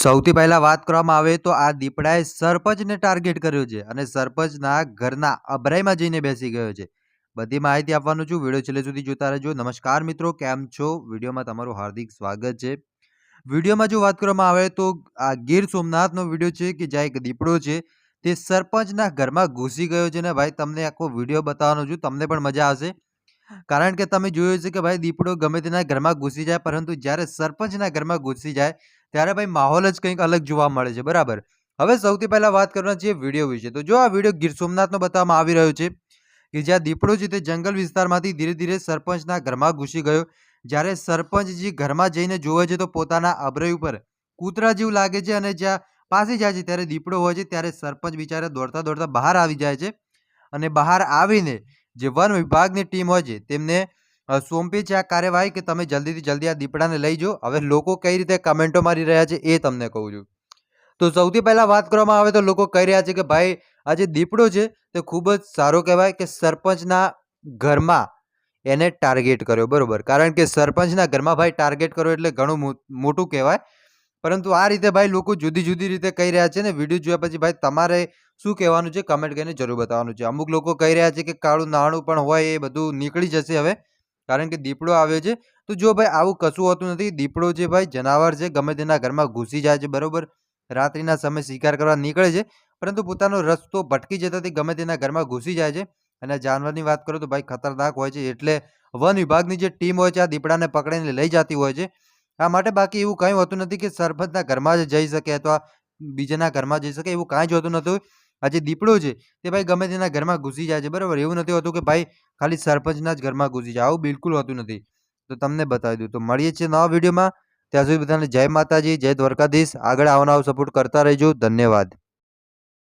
સૌથી પહેલા વાત કરવામાં આવે તો આ દીપડાએ સરપંચને ટાર્ગેટ કર્યો છે અને સરપંચના ઘરના અભરાઈમાં જઈને બેસી ગયો છે. બધી માહિતી આપવાનું છું. વીડિયો છેલ્લે સુધી જોતા રહેજો. નમસ્કાર મિત્રો, કેમ છો? વિડીયોમાં તમારું હાર્દિક સ્વાગત છે. વિડીયોમાં જો વાત કરવામાં આવે તો આ ગીર સોમનાથનો વીડિયો છે કે જ્યાં એક દીપડો છે તે સરપંચના ઘરમાં ઘૂસી ગયો છે ને ભાઈ, તમને આખો વીડિયો બતાવવાનો છું. તમને પણ મજા આવશે. કારણ કે તમે જોયું છે કે ભાઈ દીપડો ગમે તેના ઘરમાં ઘૂસી જાય, પરંતુ જ્યારે સરપંચના ઘરમાં ઘૂસી જાય, ત્યારે ભાઈ માહોલ જ કંઈક અલગ જોવા મળે છે. બરાબર? હવે સૌથી પહેલાં વાત કરવાના છીએ વીડિયો વિશે. તો જો આ વીડિયો ગીર સોમનાથનો બતાવવામાં આવી રહ્યો છે કે જ્યાં દીપડો છે તે જંગલ વિસ્તારમાંથી ધીરે ધીરે સરપંચના ઘરમાં ઘૂસી ગયો, જ્યારે સરપંચજી ઘરમાં જઈને જોવે છે તો પોતાના અભ્રય ઉપર કૂતરા જેવું લાગે છે અને જ્યાં પાસે જાય છે ત્યારે દીપડો હોય છે, ત્યારે સરપંચ બિચારા દોડતા દોડતા બહાર આવી જાય છે અને બહાર આવીને જે વન વિભાગની ટીમ હોય છે, તેમને સોંપી છે આ કાર્યવાહી કે તમે જલ્દીથી જલ્દી આ દીપડાને લઈ જાઓ. હવે લોકો કઈ રીતે કમેન્ટો મારી રહ્યા છે એ તમને કહું છું. તો સૌથી પહેલા વાત કરવામાં આવે તો લોકો કહી રહ્યા છે કે ભાઈ, આ જે દીપડો છે તે ખૂબ જ સારો કહેવાય કે સરપંચના ઘરમાં એને ટાર્ગેટ કર્યો, બરોબર? કારણ કે સરપંચના ઘરમાં ભાઈ ટાર્ગેટ કર્યો એટલે ઘણું મોટું કહેવાય. પરંતુ આ રીતે ભાઈ લોકો જુદી જુદી રીતે કહી રહ્યા છે ને વીડિયો જોયા પછી ભાઈ તમારે શું કહેવાનું છે કમેન્ટ કરીને જરૂર બતાવવાનું છે. અમુક લોકો કહી રહ્યા છે કે કાળું નાણું પણ હોય એ બધું નીકળી જશે હવે, કારણ કે દીપડો આવ્યો છે. તો જો ભાઈ આવું કશું હોતું નથી, દીપડો જે ભાઈ જનાવર છે, ગમે તેના ઘરમાં ઘૂસી જાય છે, બરાબર? રાત્રિના સમય શિકાર કરવા નીકળે છે, પરંતુ પોતાનો રસ્તો ભટકી જતાથી ગમે તેના ઘરમાં ઘૂસી જાય છે. અને જાનવરની વાત કરું તો ભાઈ ખતરનાક હોય છે, એટલે વન વિભાગની જે ટીમ હોય છે, આ દીપડાને પકડીને લઈ જતી હોય છે. આ માટે બાકી એવું કંઈ હોતું નથી કે સરપંચના ઘરમાં જ જઈ શકે અથવા બીજાના ઘરમાં જઈ શકે એવું કાંઈ જ હોતું નથી આ જે દીપડો છે તે ભાઈ ગમે તેના ઘરમાં ઘૂસી જાય છે, બરાબર? એવું નથી હોતું કે ભાઈ ખાલી સરપંચના જ ઘરમાં ઘૂસી જાય, આવું બિલકુલ હોતું નથી. તો તમને બતાવી દઉં. તો મળીએ છીએ નવા વિડીયોમાં. ત્યાં સુધી બધાને જય માતાજી, જય દ્વારકાધીશ. આગળ આવનારો સપોર્ટ કરતા રહેજો. ધન્યવાદ.